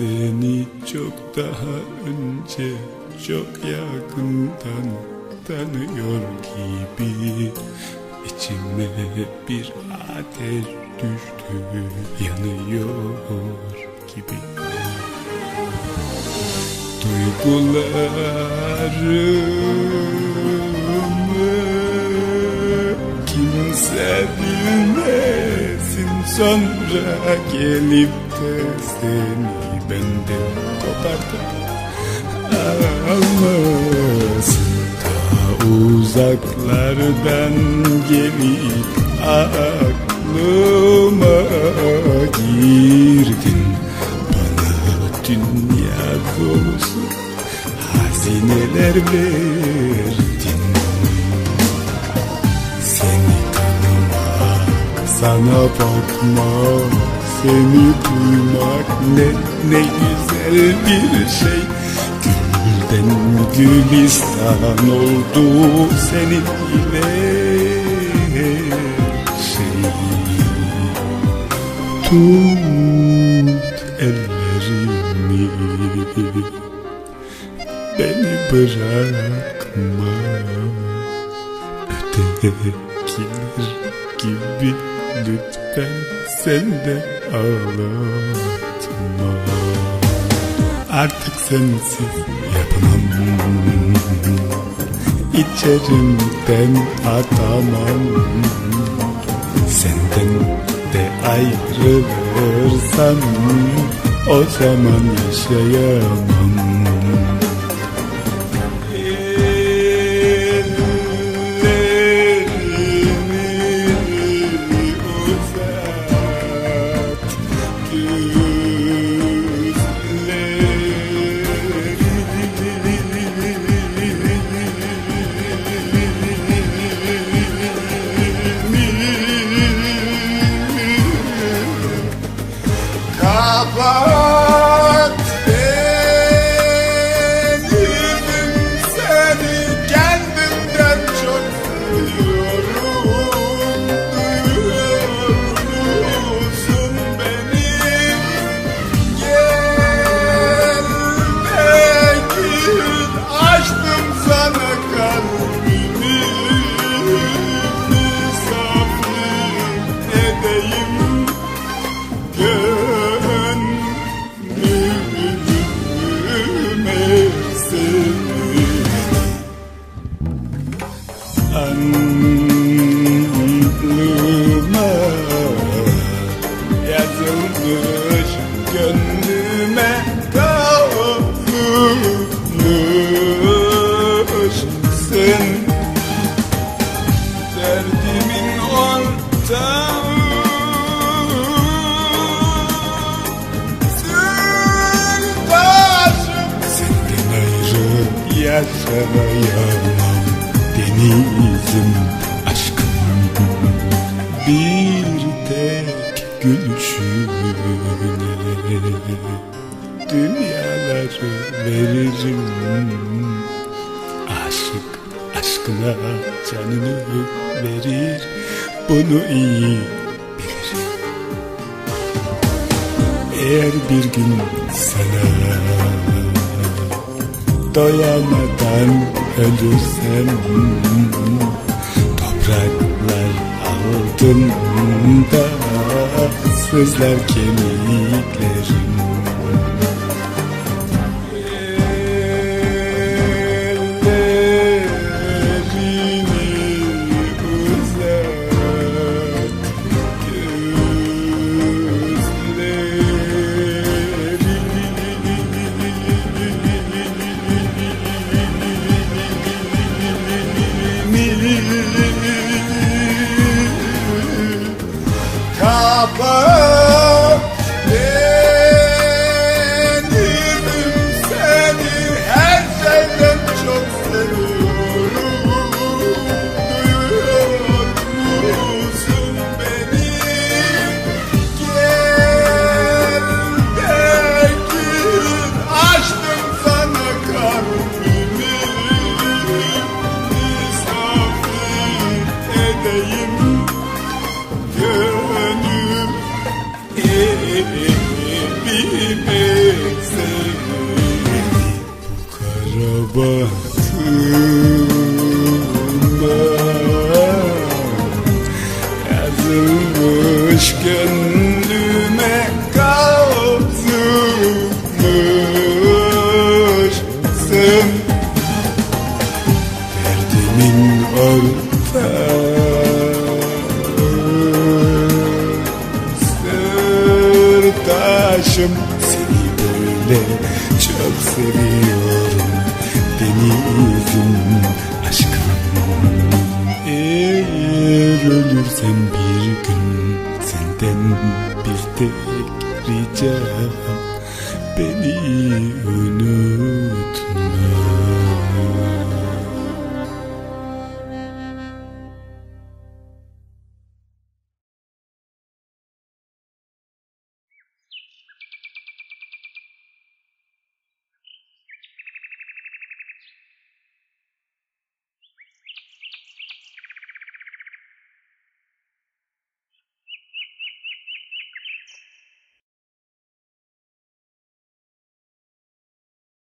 Seni çok daha önce çok yakından tanıyor gibi içime bir ateş düştü yanıyor gibi. Duygularımı kimse bilmesin sonra gelip de seni benden kopartıp ta uzaklardan gelip aklıma girdin bana dünya dolusu hazineler verdin seni tanımak, sana bakmak, seni duymak ne ne güzel bir şey. Gülden gülistan oldu seninle şey. Tut ellerimi, beni bırakma. Ötekiler gibi lütfen sen de ağlatma Artık sensiz yapamam. İçerimden atamam. Senden de ayrılırsam O zaman yaşayamam yaşayamam Denizim aşkım. Bir tek gülüşüne Dünyaları veririm. Aşık aşkına canını verir Bunu iyi bilirim. Eğer bir gün sana doyamadan ölürsem Topraklar altında sızlar kemiklerim Yazılmış gönlüme kazınmışsın Derdimin ortası Sırtaşım seni böyle çok seviyorum Denizim aşkım Eğer ölürsem bir gün senden bir tek ricam Beni unutma